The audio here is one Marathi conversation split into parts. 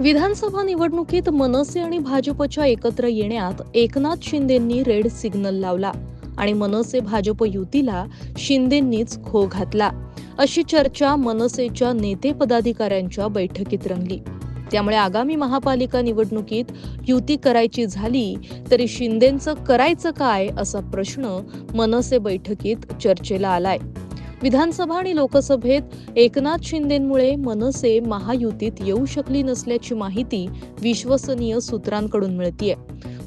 विधानसभा निवडणुकीत मनसे आणि भाजपच्या एकत्र येण्यात एकनाथ शिंदेंनी रेड सिग्नल लावला आणि मनसे भाजप युतीला शिंदेंनीच खो घातला अशी चर्चा मनसेच्या नेते पदाधिकाऱ्यांच्या बैठकीत रंगली. त्यामुळे आगामी महापालिका निवडणुकीत युती करायची झाली तरी शिंदेंचं करायचं काय असा प्रश्न मनसे बैठकीत चर्चेला आलाय. विधानसभा आणि लोकसभेत एकनाथ शिंदेंमुळे मनसे महायुतीत येऊ शकली नसल्याची माहिती विश्वसनीय सूत्रांकडून मिळतीये.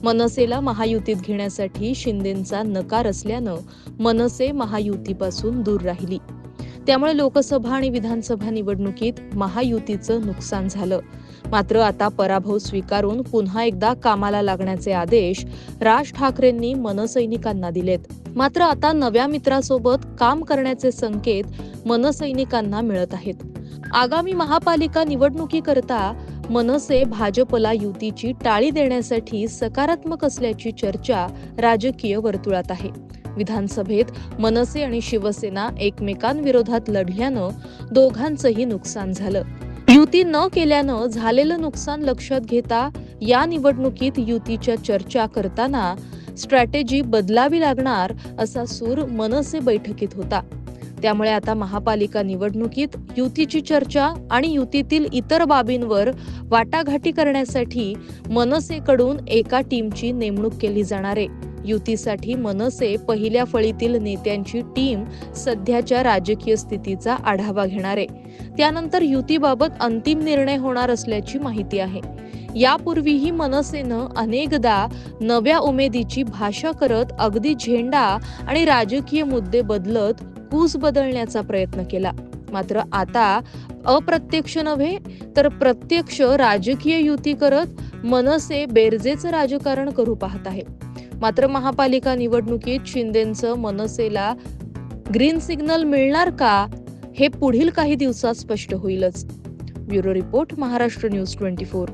मनसेला महायुतीत घेण्यासाठी शिंदेंचा नकार असल्यानं मनसे महायुतीपासून दूर राहिली. त्यामुळे लोकसभा आणि विधानसभा निवडणुकीत महायुतीचं नुकसान झालं. मात्र आता पराभव स्वीकारून पुन्हा एकदा कामाला लागण्याचे आदेश राज ठाकरेंनी मनसैनिकांना दिलेत. मात्र आता नव्या मित्रासोबत काम करण्याचे संकेत मनसैनिकांना मिळत आहेत. आगामी महापालिका निवडणुकीकरता मनसे भाजपला युतीची टाळी देण्यासाठी सकारात्मक असल्याची चर्चा राजकीय वर्तुळात आहे. विधानसभेत मनसे आणि शिवसेना एकमेकांविरोधात लढल्यानं दोघांचंही नुकसान झालं. युती न केल्यानं झालेलं नुकसान लक्षात घेता या निवडणुकीत युतीच्या चर्चा करताना स्ट्रॅटेजी बदलावी लागणार असा सूर मनसे बैठकीत होता. त्यामुळे आता महापालिका निवडणुकीत युतीची चर्चा आणि युतीतील इतर बाबींवर वाटाघाटी करण्यासाठी मनसेकडून एका टीमची नेमणूक केली जाणार आहे. युतीसाठी मनसे पहिल्या फळीतील नेत्यांची टीम सध्याच्या राजकीय स्थितीचा आढावा घेणार. आहे त्यानंतर युतीबाबत अंतिम निर्णय होणार असल्याची माहिती आहे. यापूर्वीही मनसेनं अनेकदा नव्या उमेदीची भाषा करत अगदी झेंडा आणि राजकीय मुद्दे बदलत कूस बदलण्याचा प्रयत्न केला. मात्र आता अप्रत्यक्ष नव्हे तर प्रत्यक्ष राजकीय युती करत मनसे बेरजेचं राजकारण करू पाहत आहे मात्र महापालिका निवडणुकीत शिंदेचं मनसेला ग्रीन सिग्नल मिळणार का हे पुढील काही दिवसात स्पष्ट होईलच. Bureau report Maharashtra news twenty four.